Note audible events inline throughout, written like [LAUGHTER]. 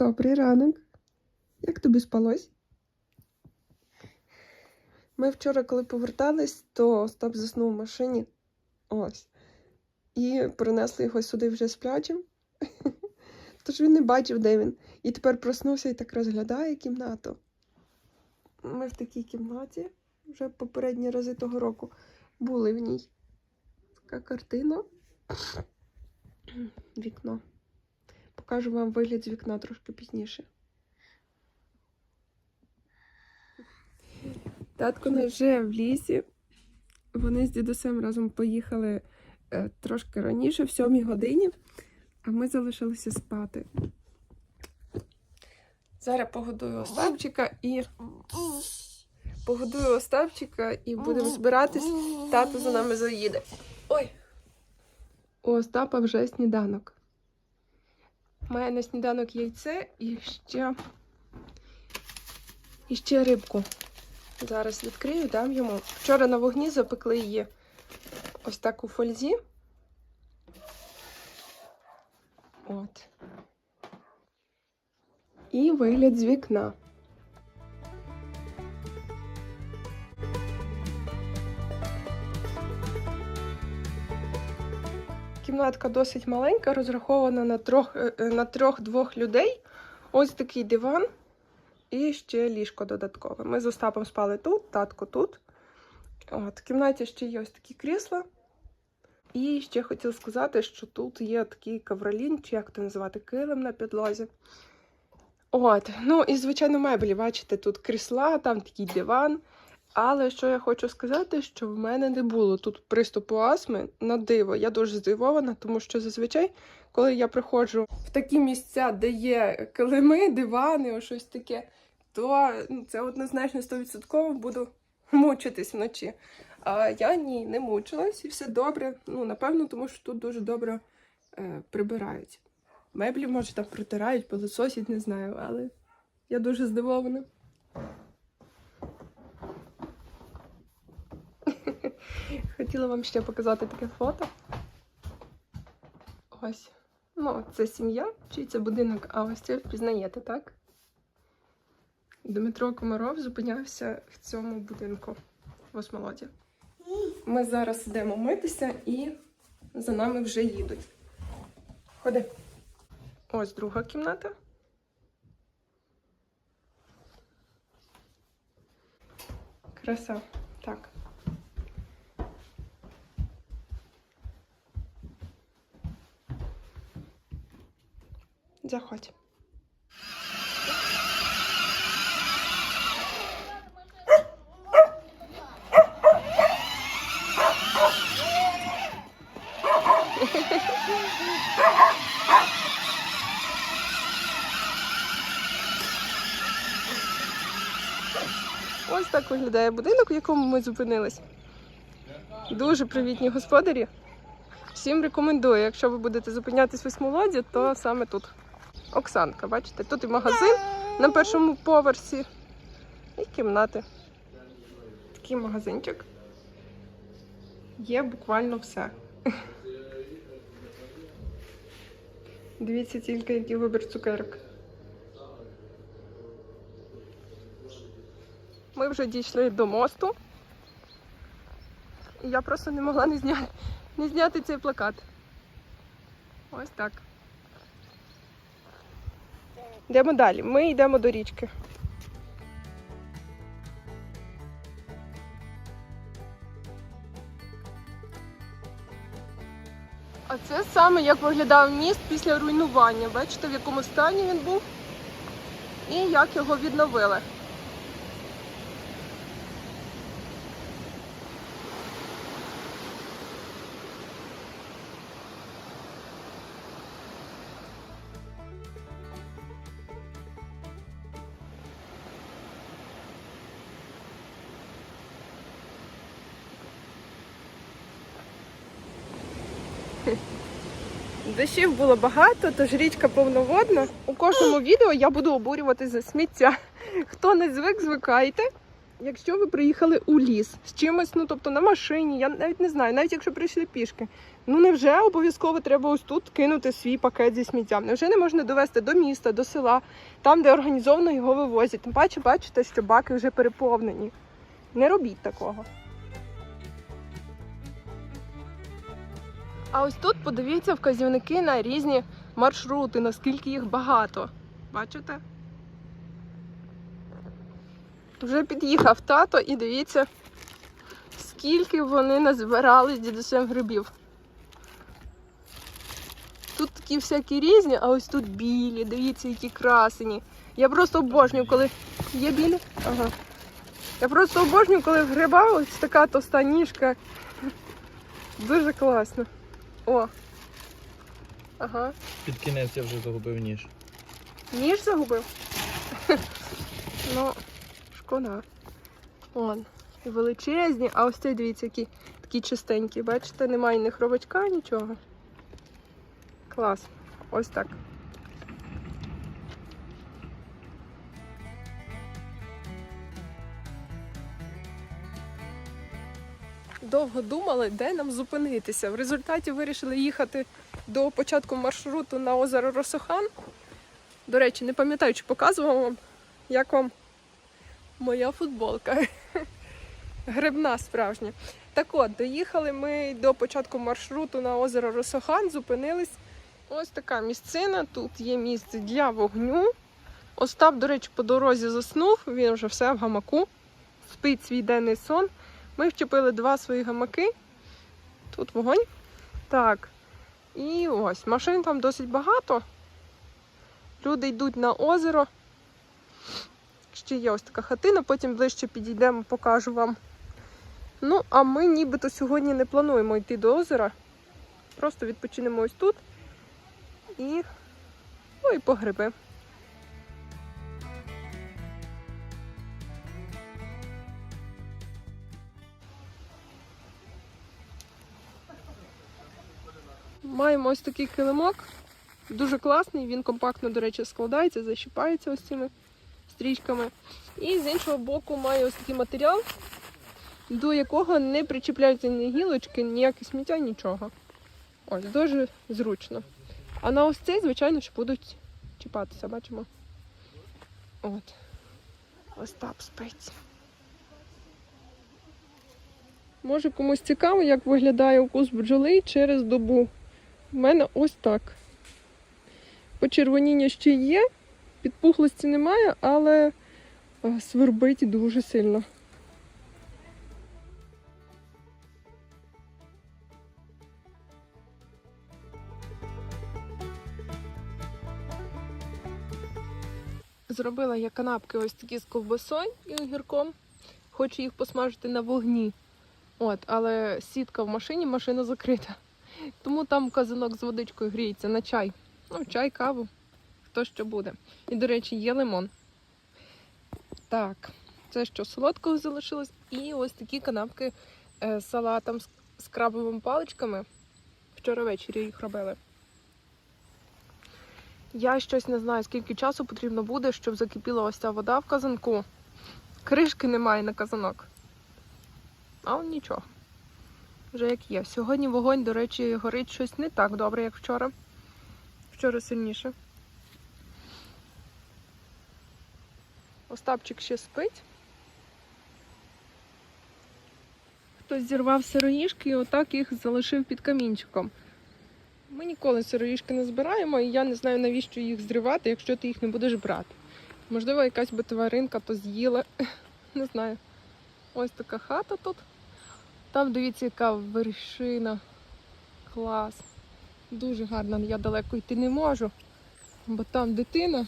Добрий ранок. Як тобі спалось? Ми вчора, коли повертались, то Остап заснув в машині. Ось. І принесли його сюди вже сплячим. [LAUGHS] Тож він не бачив, де він. І тепер проснувся і так розглядає кімнату. Ми в такій кімнаті вже попередні рази того року були в ній. Така картина. Вікно. Покажу вам вигляд з вікна трошки пізніше. Татко наш вже в лісі. Вони з дідусем разом поїхали е, трошки раніше, в сьомій годині, а ми залишилися спати. Зараз погодую Остапчика і погодую Остапчика і будемо збиратись. Тато за нами заїде. Ой! У Остапа вже сніданок. Має на сніданок яйце і ще, і ще рибку. Зараз відкрию, дам йому. Вчора на вогні запекли її ось так у фользі. От. І вигляд з вікна. Кімнатка досить маленька, розрахована на трьох, е, е, на трьох-двох людей. Ось такий диван і ще ліжко додаткове. Ми з Остапом спали тут, татко тут. От, в кімнаті ще є ось такі крісла. І ще хотіла сказати, що тут є такий кавролін, чи як це називати, килим на підлозі. От, ну і, звичайно, меблі, бачите, тут крісла, там такий диван. Але що я хочу сказати, що в мене не було тут приступу астми на диво. Я дуже здивована, тому що зазвичай, коли я приходжу в такі місця, де є килими, дивани, о щось таке, то ну, це однозначно 100% буду мучитись вночі. А я ні, не мучилась і все добре. Ну, напевно, тому що тут дуже добре е, прибирають. Меблі, може, там протирають, пилососять, не знаю, але я дуже здивована. Хотіла вам ще показати таке фото. Ось. Ну, це сім'я, чий це будинок, а ось це впізнаєте, так? Дмитро Комаров зупинявся в цьому будинку в Осмолоді. Ми зараз йдемо митися і за нами вже їдуть. Ходи. Ось друга кімната. Краса. Так. Заходь. Ось так виглядає будинок, в якому ми зупинились. Дуже привітні господарі. Всім рекомендую, якщо ви будете зупинятись в Осмолоді, то саме тут. Оксанка, бачите, тут і магазин на першому поверсі, і кімнати. Такий магазинчик. Є буквально все. Дивіться тільки, який вибір цукерок. Ми вже дійшли до мосту. І я просто не могла не зняти, не зняти цей плакат. Ось так. Йдемо далі. Ми йдемо до річки. А це саме як виглядав міст після руйнування. Бачите, в якому стані він був і як його відновили. Дощів було багато, тож річка повноводна. У кожному відео я буду обурювати за сміття. Хто не звик, звикайте. Якщо ви приїхали у ліс з чимось, ну тобто на машині, я навіть не знаю, навіть якщо прийшли пішки, Ну невже обов'язково треба ось тут кинути свій пакет зі сміттям? Невже не можна довести до міста, до села, там, де організовано його вивозять? Тим паче бачите, що баки вже переповнені. Не робіть такого. А ось тут подивіться вказівники на різні маршрути, наскільки їх багато. Бачите? Вже під'їхав тато і дивіться, скільки вони назбирали з дідусем грибів. Тут такі всякі різні, а ось тут білі, дивіться, які красені. Я просто обожнюю, коли є білі. Ага. Я просто обожнюю, коли в гриба ось така товста ніжка. Дуже класно. О. Ага. Під кінець я вже загубив ніж. Ніж загубив? [LAUGHS] ну, шкода. Вон. І величезні, а ось цей, дивіться, які такі чистенькі. Бачите, немає ні хробачка, нічого. Клас. Ось так. Довго думали, де нам зупинитися. В результаті вирішили їхати до початку маршруту на озеро Росохан. До речі, не пам'ятаю, чи показувала вам, як вам моя футболка. [LAUGHS] Грибна справжня. Так от, доїхали ми до початку маршруту на озеро Росохан, зупинились. Ось така місцина. Тут є місце для вогню. Остап, до речі, по дорозі заснув, він вже все в гамаку, спить свій денний сон. Ми вчепили два свої гамаки. Тут вогонь. Так. І ось, машин там досить багато. Люди йдуть на озеро. Ще є ось така хатина, потім ближче підійдемо, покажу вам. Ну, а ми нібито сьогодні не плануємо йти до озера. Просто відпочинемо ось тут і, ну, і по Маємо ось такий килимок. Дуже класний, він компактно, до речі, складається, защіпається ось цими стрічками. І з іншого боку має ось такий матеріал, до якого не причіпляються ні гілочки, ніяке сміття, нічого. Ось, дуже зручно. А на ось цей, звичайно, що будуть чіпатися, бачимо. От. Остап спить. Може комусь цікаво, як виглядає укус бджоли через добу. У мене ось так. Почервоніння ще є, підпухлості немає, але е, свербить дуже сильно. Зробила я канапки ось такі з ковбасою і огірком. Хочу їх посмажити на вогні. От, але сітка в машині, машина закрита. Тому там казанок з водичкою гріється на чай. Ну, чай, каву, хто що буде. І, до речі, є лимон. Так, це що солодкого залишилось. І ось такі канапки е, з салатом з, крабовими паличками. Вчора ввечері їх робили. Я щось не знаю, скільки часу потрібно буде, щоб закипіла ось ця вода в казанку. Кришки немає на казанок. Але нічого. Вже як є. Сьогодні вогонь, до речі, горить щось не так добре, як вчора. Вчора сильніше. Остапчик ще спить. Хтось зірвав сироїшки і отак їх залишив під камінчиком. Ми ніколи сироїшки не збираємо, і я не знаю, навіщо їх зривати, якщо ти їх не будеш брати. Можливо, якась би тваринка то з'їла. [LAUGHS] Не знаю. Ось така хата тут. Там дивіться, яка вершина. Клас. Дуже гарно, я далеко йти не можу, бо там дитина.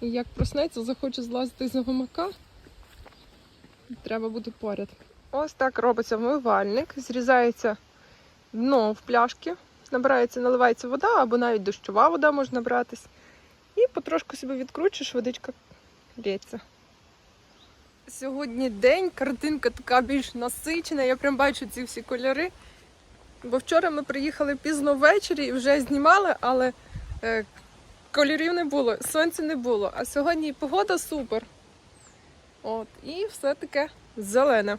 І як проснеться, захоче злазити з гамака. Треба бути поряд. Ось так робиться вмивальник. Зрізається дно в пляшки, набирається, наливається вода або навіть дощова вода може набратись. І потрошку себе відкручуєш, водичка лється. Сьогодні день, картинка така більш насичена. Я прям бачу ці всі кольори. Бо вчора ми приїхали пізно ввечері і вже знімали, але е, кольорів не було, сонця не було. А сьогодні погода супер. От, і все таке зелене.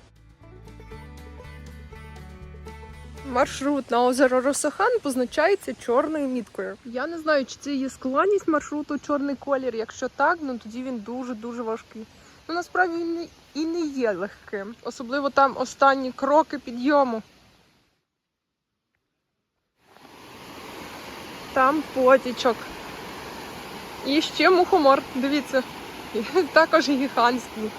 Маршрут на озеро Росохан позначається чорною міткою. Я не знаю, чи це є складність маршруту чорний колір. Якщо так, ну тоді він дуже-дуже важкий. Ну насправді він і не є легким. Особливо там останні кроки підйому. Там потічок. І ще мухомор, дивіться, [LAUGHS] також гігантський.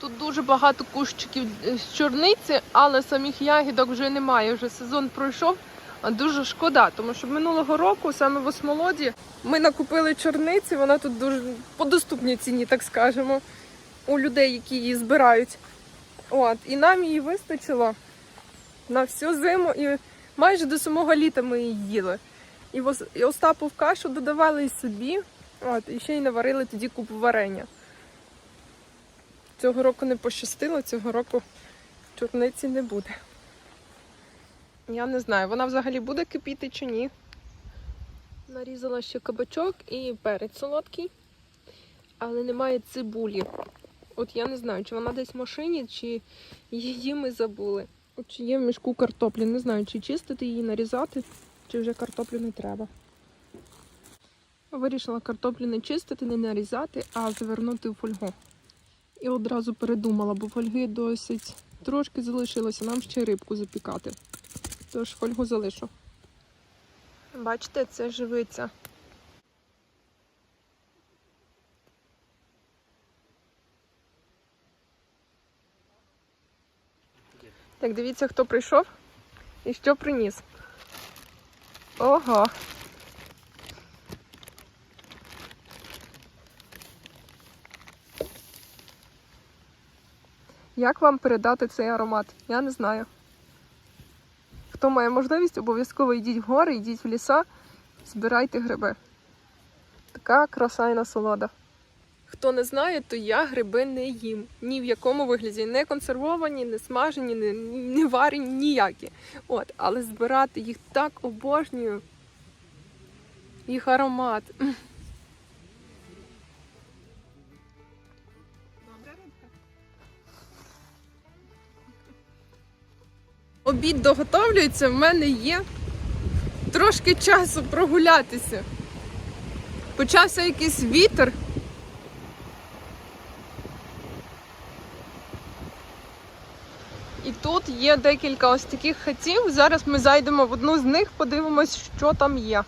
Тут дуже багато кущиків з чорниці, але самих ягідок вже немає. Вже сезон пройшов. Дуже шкода, тому що минулого року, саме в осмолоді, ми накупили чорниці. Вона тут дуже по доступній ціні, так скажемо, у людей, які її збирають. От, і нам її вистачило на всю зиму, і майже до самого літа ми її їли. І, в і Остапу в кашу додавали і собі, от, і ще й наварили тоді купу варення. Цього року не пощастило, цього року чорниці не буде. Я не знаю, вона взагалі буде кипіти чи ні. Нарізала ще кабачок і перець солодкий, але немає цибулі. От я не знаю, чи вона десь в машині, чи її ми забули. От чи є в мішку картоплі. Не знаю, чи чистити її, нарізати, чи вже картоплю не треба. Вирішила картоплю не чистити, не нарізати, а завернути в фольгу. І одразу передумала, бо фольги досить трошки залишилося, нам ще рибку запікати. Тож фольгу залишу. Бачите, це живиця. Так, дивіться, хто прийшов і що приніс. Ого. Як вам передати цей аромат? Я не знаю. Хто має можливість, обов'язково йдіть в гори, йдіть в ліса, збирайте гриби. Така краса і насолода. Хто не знає, то я гриби не їм. Ні в якому вигляді. Не консервовані, не смажені, не, не варені, ніякі. От, але збирати їх так обожнюю. Їх аромат. Обід доготовлюється, в мене є трошки часу прогулятися. Почався якийсь вітер. І тут є декілька ось таких хатів. Зараз ми зайдемо в одну з них, подивимось, що там є.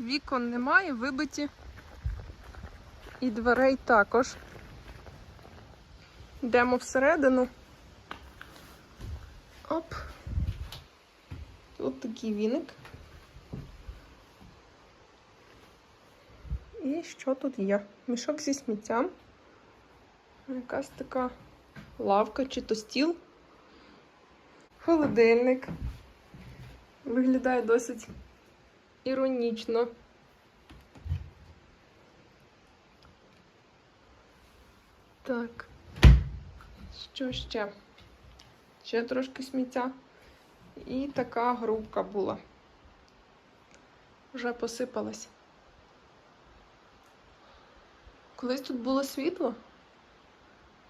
Вікон немає, вибиті. І дверей також. Йдемо всередину. Оп. Тут такий віник. І що тут є? Мішок зі сміттям. Якась така лавка чи то стіл. Холодильник. Виглядає досить іронічно. Так. Що ще? Ще трошки сміття. І така грубка була. Вже посипалась. Колись тут було світло.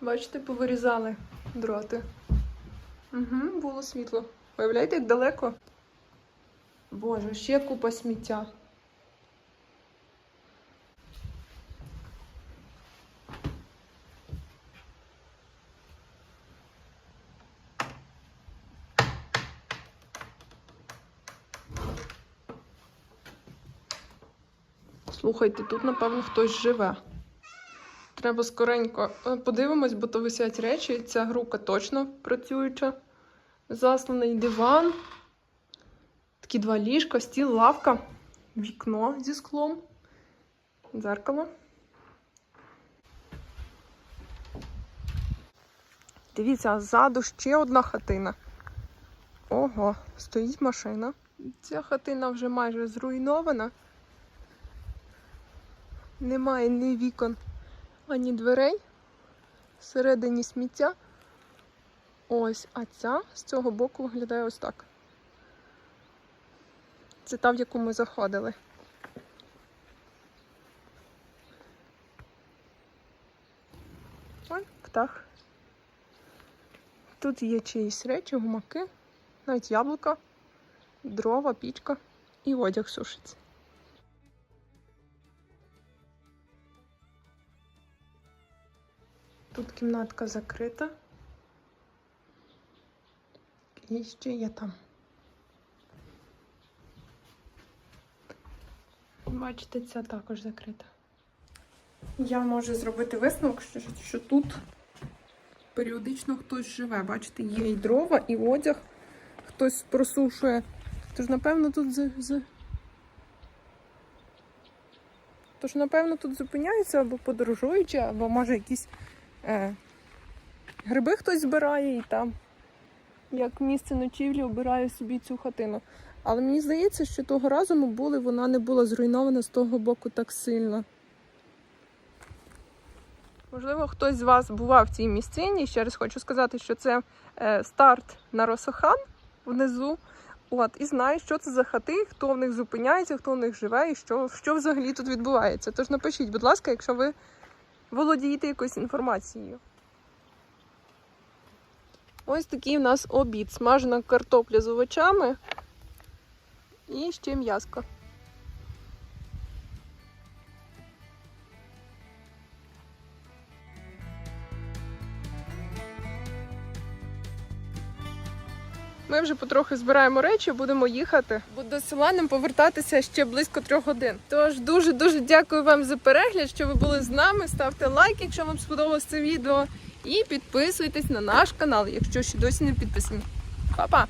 Бачите, повирізали дроти. Угу, було світло. Уявляєте, як далеко? Боже, ще купа сміття. Слухайте, тут, напевно, хтось живе. Треба скоренько е, подивимось, бо то висять речі. Ця група точно працююча. Засланий диван. Такі два ліжка, стіл, лавка, вікно зі склом, дзеркало. Дивіться, а ззаду ще одна хатина. Ого, стоїть машина. Ця хатина вже майже зруйнована. Немає ні вікон, ані дверей. Всередині сміття. Ось, а ця з цього боку виглядає ось так. Це та, в яку ми заходили. Ой, птах. Тут є чиїсь речі, гумаки, навіть яблука, дрова, пічка і одяг сушиться. Тут кімнатка закрита. І ще є там. Бачите, ця також закрита. Я можу зробити висновок, що, що тут періодично хтось живе. Бачите, є і дрова, і одяг, хтось просушує. Тож, напевно, тут з. з... Тож, напевно, тут зупиняються або подорожуючи, або може якісь е, гриби хтось збирає і там, як місце ночівлі, обирає собі цю хатину. Але мені здається, що того разу ми були, вона не була зруйнована з того боку так сильно. Можливо, хтось з вас бував в цій місцині. Ще раз хочу сказати, що це е, старт на Росохан внизу. От, і знає, що це за хати, хто в них зупиняється, хто в них живе і що, що взагалі тут відбувається. Тож напишіть, будь ласка, якщо ви володієте якоюсь інформацією. Ось такий у нас обід. Смажена картопля з овочами і ще м'яско. Ми вже потрохи збираємо речі, будемо їхати. Бо до села нам повертатися ще близько трьох годин. Тож дуже дуже дякую вам за перегляд, що ви були з нами. Ставте лайк, якщо вам сподобалось це відео, і підписуйтесь на наш канал, якщо ще досі не підписані. Па-па!